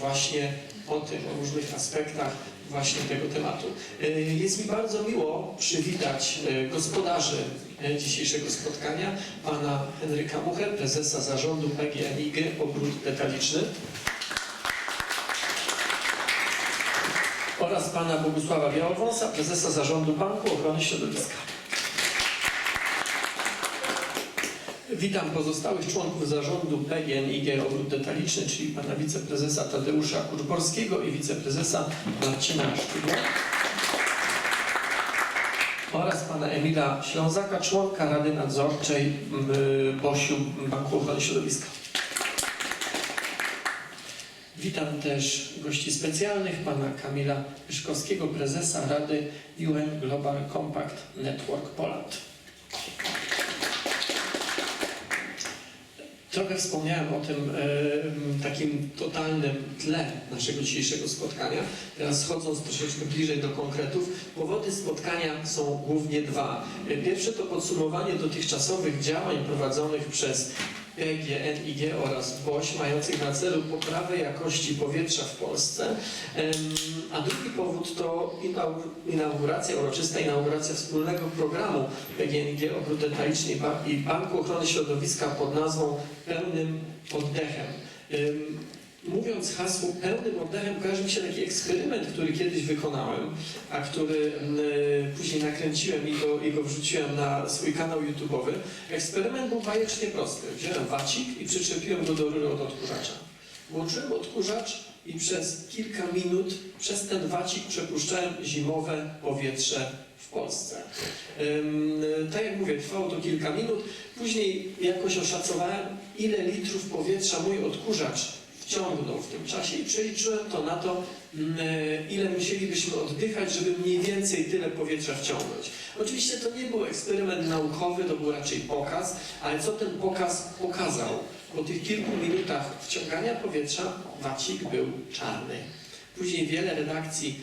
właśnie o tym, o różnych aspektach właśnie tego tematu. Y, Jest mi bardzo miło przywitać y, gospodarzy y, dzisiejszego spotkania, pana Henryka Muchę, prezesa zarządu PGNiG Ogród Detaliczny oraz pana Bogusława Białowąsa, prezesa zarządu Banku Ochrony Środowiska. Witam pozostałych członków zarządu PGNiG Ogród Detaliczny, czyli pana wiceprezesa Tadeusza Kuczborskiego i wiceprezesa Marcina Sztygła oraz pana Emila Ślązaka, członka Rady Nadzorczej BOŚ-u Banku Ochrony Środowiska. Witam też gości specjalnych, pana Kamila Pyszkowskiego, prezesa Rady UN Global Compact Network Poland. Trochę wspomniałem o tym e, takim totalnym tle naszego dzisiejszego spotkania. Teraz schodząc troszeczkę bliżej do konkretów, powody spotkania są głównie dwa. E, Pierwsze to podsumowanie dotychczasowych działań prowadzonych przez PGNiG oraz BOŚ mających na celu poprawę jakości powietrza w Polsce. A drugi powód to inau- inauguracja, uroczysta inauguracja wspólnego programu PGNiG Ogród Detaliczny i Banku Ochrony Środowiska pod nazwą Pełnym Oddechem. Mówiąc hasło pełnym oddechem, kojarzy mi się taki eksperyment, który kiedyś wykonałem, a który mm, później nakręciłem i go, i go wrzuciłem na swój kanał YouTube'owy. Eksperyment był bajecznie prosty. Wziąłem wacik i przyczepiłem go do rury od odkurzacza. Włączyłem odkurzacz i przez kilka minut przez ten wacik przepuszczałem zimowe powietrze w Polsce. Ym, tak jak mówię, trwało to kilka minut. Później jakoś oszacowałem, ile litrów powietrza mój odkurzacz wciągnął w tym czasie i przeliczyłem to na to, mm, ile musielibyśmy oddychać, żeby mniej więcej tyle powietrza wciągnąć. Oczywiście to nie był eksperyment naukowy, to był raczej pokaz, ale co ten pokaz pokazał? Po tych kilku minutach wciągania powietrza wacik był czarny. Później wiele redakcji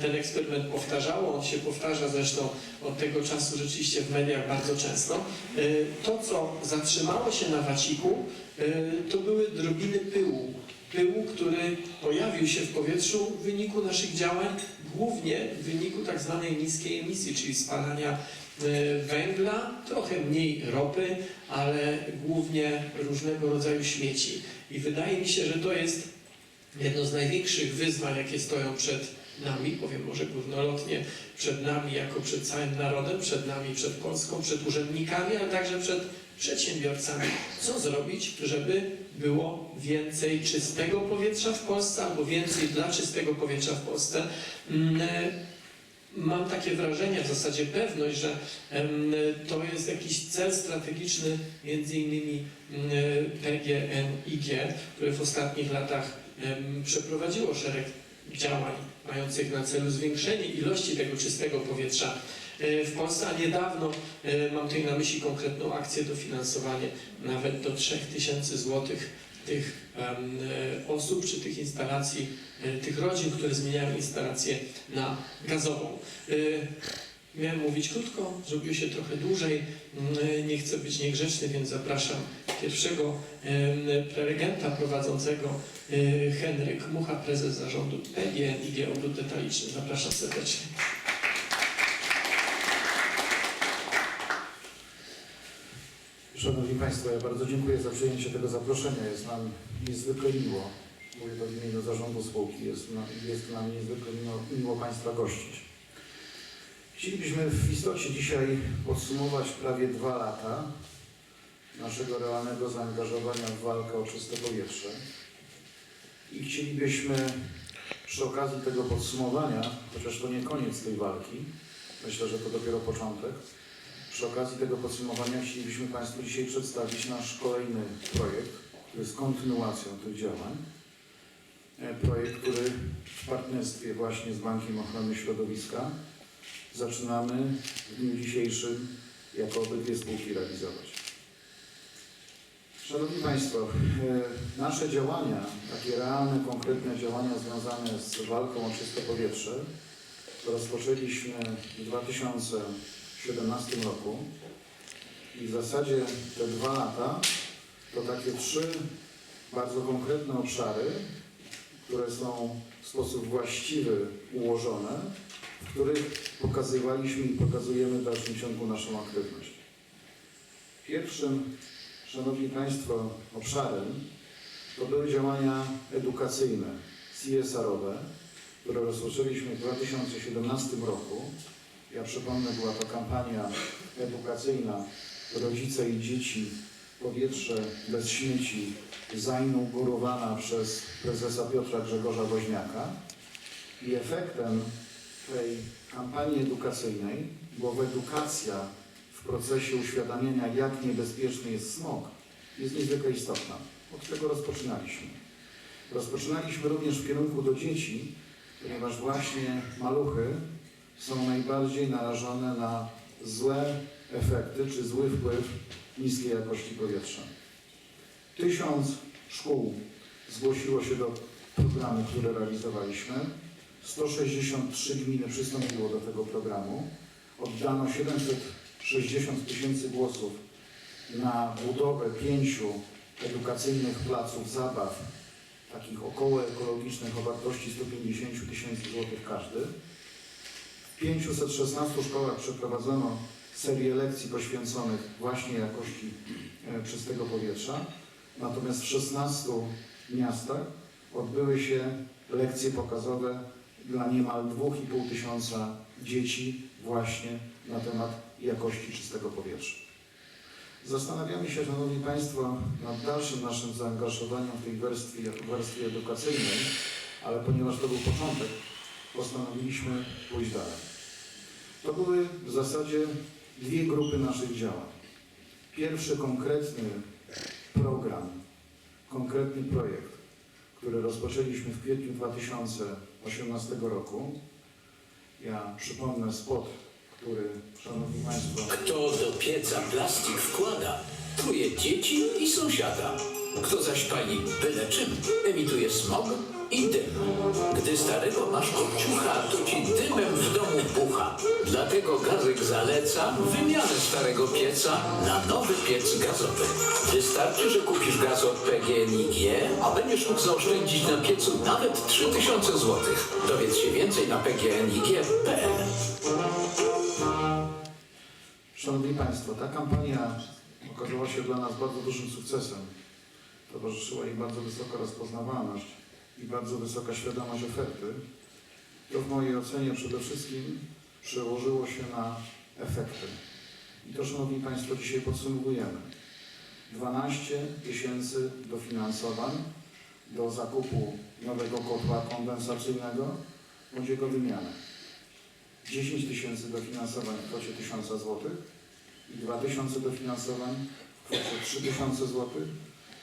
ten eksperyment powtarzało, on się powtarza zresztą od tego czasu rzeczywiście w mediach bardzo często. E, To, co zatrzymało się na waciku, e, to były drobiny pyłu. Pyłu, który pojawił się w powietrzu w wyniku naszych działań, głównie w wyniku tak zwanej niskiej emisji, czyli spalania e, węgla, trochę mniej ropy, ale głównie różnego rodzaju śmieci. I wydaje mi się, że to jest jedno z największych wyzwań, jakie stoją przed nami, powiem może górnolotnie, przed nami jako przed całym narodem, przed nami, przed Polską, przed urzędnikami, ale także przed przedsiębiorcami. Co zrobić, żeby było więcej czystego powietrza w Polsce albo więcej dla czystego powietrza w Polsce? Mm, e, Mam takie wrażenie, w zasadzie pewność, że to jest jakiś cel strategiczny, między innymi mm, PGNiG, które w ostatnich latach przeprowadziło szereg działań mających na celu zwiększenie ilości tego czystego powietrza e, w Polsce, a niedawno, e, mam tutaj na myśli konkretną akcję, dofinansowanie nawet do 3000 złotych tych e, osób czy tych instalacji, tych rodzin, które zmieniają instalację na gazową. Miałem mówić krótko, zrobiło się trochę dłużej. Mm, Nie chcę być niegrzeczny, więc zapraszam pierwszego prelegenta prowadzącego e, Henryk Mucha, prezes zarządu PGNiG Ogród Detaliczny. Zapraszam serdecznie. Szanowni Państwo, ja bardzo dziękuję za przyjęcie tego zaproszenia. Jest nam niezwykle miło, mówię to w imieniu zarządu spółki, jest, na, jest nam niezwykle miło, miło Państwa gościć. Chcielibyśmy w istocie dzisiaj podsumować prawie dwa lata naszego realnego zaangażowania w walkę o czyste powietrze i chcielibyśmy przy okazji tego podsumowania, chociaż to nie koniec tej walki, myślę, że to dopiero początek, przy okazji tego podsumowania chcielibyśmy Państwu dzisiaj przedstawić nasz kolejny projekt, który jest kontynuacją tych działań. E, Projekt, który w partnerstwie właśnie z Bankiem Ochrony Środowiska zaczynamy w dniu dzisiejszym jako obydwie spółki realizować. Szanowni Państwo, e, nasze działania, takie realne, konkretne działania związane z walką o czyste powietrze, rozpoczęliśmy w 2017 roku i w zasadzie te dwa lata to takie trzy bardzo konkretne obszary, które są w sposób właściwy ułożone, w których pokazywaliśmy i pokazujemy w dalszym ciągu naszą aktywność. Pierwszym, Szanowni Państwo, obszarem to były działania edukacyjne, CSR-owe, które rozpoczęliśmy w 2017 roku. Ja przypomnę, była to kampania edukacyjna Rodzice i dzieci, powietrze bez śmieci, zainaugurowana przez prezesa Piotra Grzegorza Woźniaka. I efektem tej kampanii edukacyjnej była edukacja w procesie uświadamiania, jak niebezpieczny jest smog, jest niezwykle istotna. Od tego rozpoczynaliśmy. Rozpoczynaliśmy również w kierunku do dzieci, ponieważ właśnie maluchy są najbardziej narażone na złe efekty czy zły wpływ niskiej jakości powietrza. Tysiąc szkół zgłosiło się do programu, który realizowaliśmy. 163 gminy przystąpiło do tego programu. Oddano 760 tysięcy głosów na budowę pięciu edukacyjnych placów zabaw, takich około ekologicznych o wartości 150 tysięcy złotych każdy. W 516 szkołach przeprowadzono serię lekcji poświęconych właśnie jakości e, czystego powietrza. Natomiast w 16 miastach odbyły się lekcje pokazowe dla niemal 2,5 tysiąca dzieci właśnie na temat jakości czystego powietrza. Zastanawiamy się, Szanowni Państwo, nad dalszym naszym zaangażowaniem w tej warstwie, warstwie edukacyjnej, ale ponieważ to był początek, postanowiliśmy pójść dalej. To były w zasadzie dwie grupy naszych działań. Pierwszy konkretny program, konkretny projekt, który rozpoczęliśmy w kwietniu 2018 roku. Ja przypomnę spot, który, Szanowni Państwo, Kto do pieca plastik wkłada, truje dzieci i sąsiada. Kto zaś pali byle czym, emituje smog i dym. Gdy starego masz kopciucha, to ci dymem w domu. Dlatego Gazek zaleca wymianę starego pieca na nowy piec gazowy. Wystarczy, że kupisz gaz od PGNiG, a będziesz mógł zaoszczędzić na piecu nawet 3000 zł. Dowiedz się więcej na pgnig.pl. Szanowni Państwo, ta kampania okazała się dla nas bardzo dużym sukcesem. Towarzyszyła jej bardzo wysoka rozpoznawalność i bardzo wysoka świadomość oferty. To w mojej ocenie przede wszystkim przełożyło się na efekty. I to, Szanowni Państwo, dzisiaj podsumowujemy. 12 tysięcy dofinansowań do zakupu nowego kotła kondensacyjnego bądź jego wymiany. 10 tysięcy dofinansowań w kwocie 1000 zł i 2000 dofinansowań w kwocie 3000 zł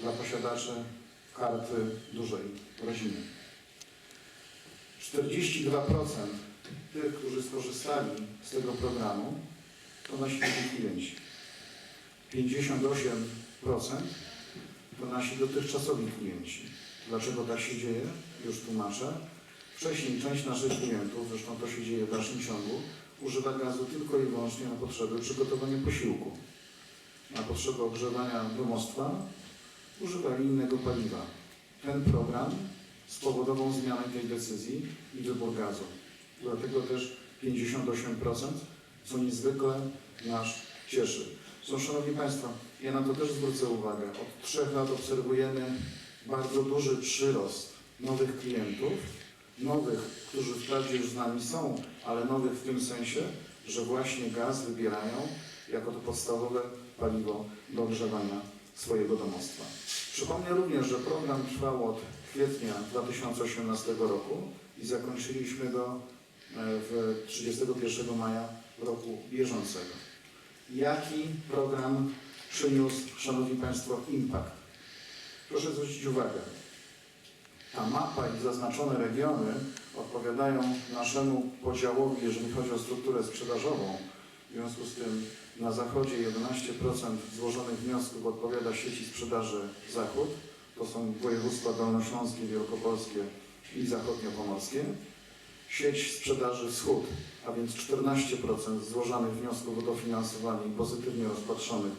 dla posiadaczy karty dużej rodziny. 42% tych, którzy skorzystali z tego programu, to nasi klienci. 58% to nasi dotychczasowi klienci. Dlaczego tak się dzieje? Już tłumaczę. Wcześniej część naszych klientów, zresztą to się dzieje w dalszym ciągu, używa gazu tylko i wyłącznie na potrzeby przygotowania posiłku. Na potrzeby ogrzewania domostwa używali innego paliwa. Ten program spowodował zmianę tej decyzji i wybór gazu. Dlatego też 58%, co niezwykle nas cieszy. Zresztą, Szanowni Państwo, ja na to też zwrócę uwagę. Od trzech lat obserwujemy bardzo duży przyrost nowych klientów, nowych, którzy wprawdzie już z nami są, ale nowych w tym sensie, że właśnie gaz wybierają jako to podstawowe paliwo do ogrzewania swojego domostwa. Przypomnę również, że program trwał od kwietnia 2018 roku i zakończyliśmy go w 31 maja roku bieżącego. Jaki program przyniósł, Szanowni Państwo, impact? Proszę zwrócić uwagę, ta mapa i zaznaczone regiony odpowiadają naszemu podziałowi, jeżeli chodzi o strukturę sprzedażową. W związku z tym na zachodzie 11% złożonych wniosków odpowiada sieci sprzedaży Zachód. To są województwa dolnośląskie, wielkopolskie i zachodniopomorskie. Sieć sprzedaży Wschód, a więc 14% złożonych wniosków o dofinansowanie i pozytywnie rozpatrzonych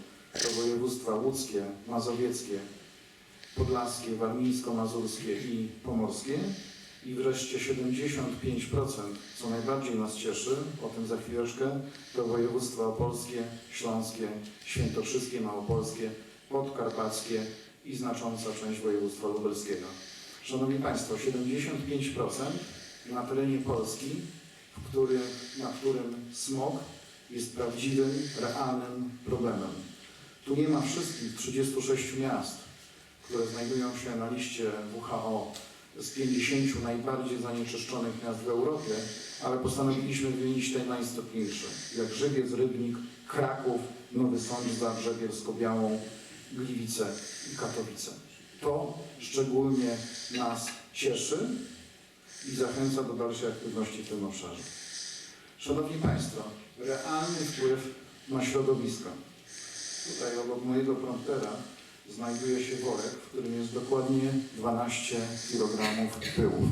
to województwa łódzkie, mazowieckie podlaskie, warmińsko-mazurskie i pomorskie. I wreszcie 75%, co najbardziej nas cieszy, o tym za chwileczkę, to województwa opolskie, śląskie, świętokrzyskie, małopolskie, podkarpackie i znacząca część województwa lubelskiego. Szanowni Państwo, 75% na terenie Polski, w który, na którym smog jest prawdziwym, realnym problemem. Tu nie ma wszystkich 36 miast, które znajdują się na liście WHO z 50 najbardziej zanieczyszczonych miast w Europie, ale postanowiliśmy wymienić te najistotniejsze, jak Żywiec, Rybnik, Kraków, Nowy Sącz, Bielsko-Białą, Gliwice i Katowice. To szczególnie nas cieszy i zachęca do dalszej aktywności w tym obszarze. Szanowni Państwo, realny wpływ na środowisko. Tutaj obok mojego promptera znajduje się worek, w którym jest dokładnie 12 kg pyłów.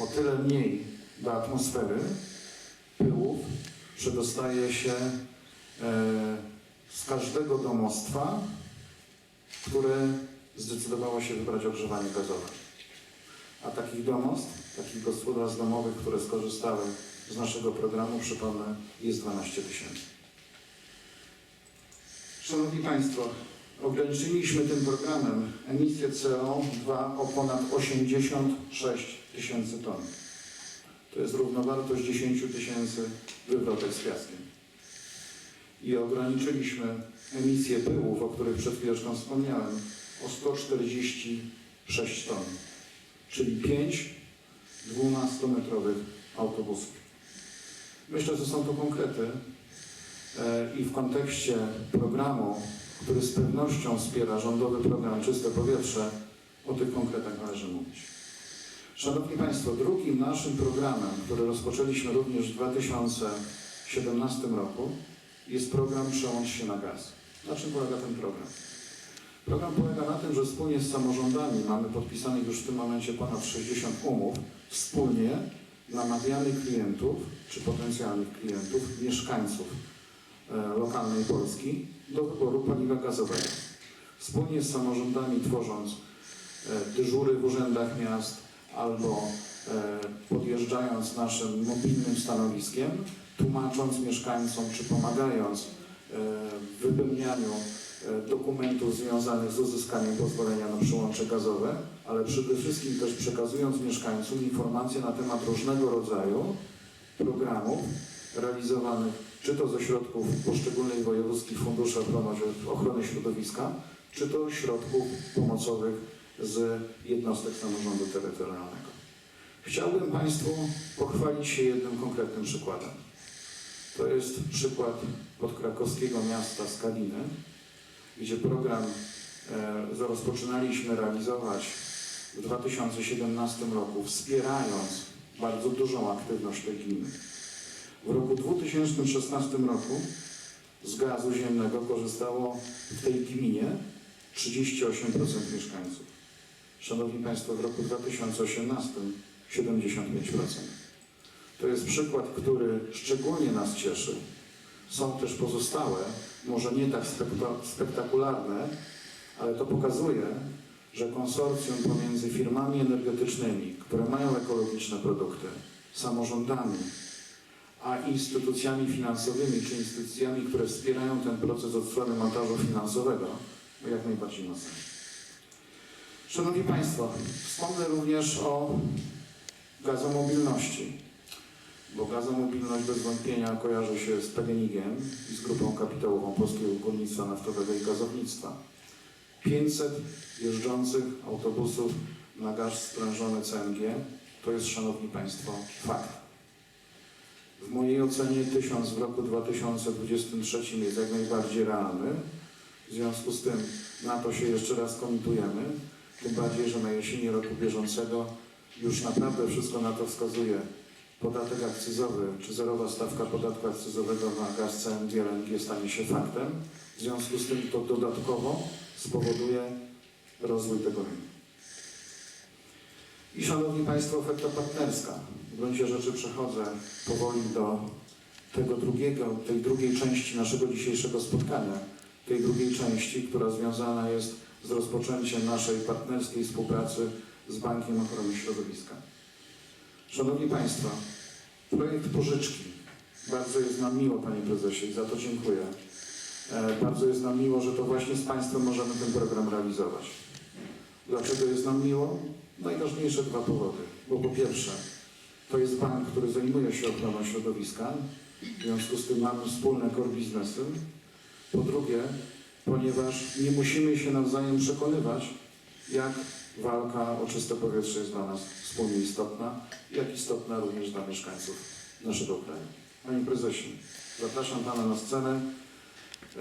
O tyle mniej do atmosfery pyłów przedostaje się e, z każdego domostwa, które zdecydowało się wybrać ogrzewanie gazowe. A takich domostw, takich gospodarstw domowych, które skorzystały z naszego programu, przypomnę, jest 12 tysięcy. Szanowni Państwo, ograniczyliśmy tym programem emisję CO2 o ponad 86 tysięcy ton. To jest równowartość 10 tysięcy wywrotek z piaskiem. I ograniczyliśmy emisję pyłów, o których przed chwileczką wspomniałem, o 146 ton, czyli 5 12-metrowych autobusów. Myślę, że są to konkrety e, i w kontekście programu, który z pewnością wspiera rządowy program Czyste Powietrze, o tych konkretach należy mówić. Szanowni Państwo, drugim naszym programem, który rozpoczęliśmy również w 2017 roku, jest program Przełącz się na gaz. Na czym polega ten program? Program polega na tym, że wspólnie z samorządami mamy podpisanych już w tym momencie ponad 60 umów, wspólnie namawiamy klientów, czy potencjalnych klientów, mieszkańców e, lokalnej Polski do wyboru paliwa gazowego. Wspólnie z samorządami tworząc e, dyżury w urzędach miast albo e, podjeżdżając naszym mobilnym stanowiskiem, tłumacząc mieszkańcom czy pomagając w wypełnianiu dokumentów związanych z uzyskaniem pozwolenia na przyłącze gazowe, ale przede wszystkim też przekazując mieszkańcom informacje na temat różnego rodzaju programów realizowanych czy to ze środków poszczególnych wojewódzkich funduszy ochrony środowiska, czy to środków pomocowych z jednostek samorządu terytorialnego. Chciałbym Państwu pochwalić się jednym konkretnym przykładem. To jest przykład podkrakowskiego miasta Skaliny, gdzie program e, rozpoczynaliśmy realizować w 2017 roku, wspierając bardzo dużą aktywność tej gminy. W roku 2016 roku z gazu ziemnego korzystało w tej gminie 38% mieszkańców. Szanowni Państwo, w roku 2018 75%. To jest przykład, który szczególnie nas cieszy. Są też pozostałe, może nie tak spekta- spektakularne, ale to pokazuje, że konsorcjum pomiędzy firmami energetycznymi, które mają ekologiczne produkty, samorządami, a instytucjami finansowymi, czy instytucjami, które wspierają ten proces od strony montażu finansowego, jak najbardziej mocno. Szanowni Państwo, wspomnę również o gazomobilności, bo gazomobilność bez wątpienia kojarzy się z PGNiG-iem i z grupą kapitałową Polskiego Górnictwa Naftowego i Gazownictwa. 500 jeżdżących autobusów na gaz sprężony CNG to jest, Szanowni Państwo, fakt. W mojej ocenie 1000 w roku 2023 jest jak najbardziej realny. W związku z tym na to się jeszcze raz komitujemy. Tym bardziej, że na jesieni roku bieżącego już naprawdę wszystko na to wskazuje. Podatek akcyzowy czy zerowa stawka podatku akcyzowego na gaz CNG LNG stanie się faktem. W związku z tym to dodatkowo spowoduje rozwój tego rynku. I Szanowni Państwo, oferta partnerska. W gruncie rzeczy przechodzę powoli do tego drugiego, tej drugiej części naszego dzisiejszego spotkania. Tej drugiej części, która związana jest z rozpoczęciem naszej partnerskiej współpracy z Bankiem Ochrony Środowiska. Szanowni Państwo, projekt pożyczki. Bardzo jest nam miło, Panie Prezesie, i za to dziękuję. E, Bardzo jest nam miło, że to właśnie z Państwem możemy ten program realizować. Dlaczego jest nam miło? Najważniejsze dwa powody. Bo po pierwsze, to jest bank, który zajmuje się ochroną środowiska, w związku z tym mamy wspólne core biznesy. Po drugie, ponieważ nie musimy się nawzajem przekonywać, jak walka o czyste powietrze jest dla nas wspólnie istotna, jak istotna również dla mieszkańców naszego kraju. Panie Prezesie, zapraszam Pana na scenę.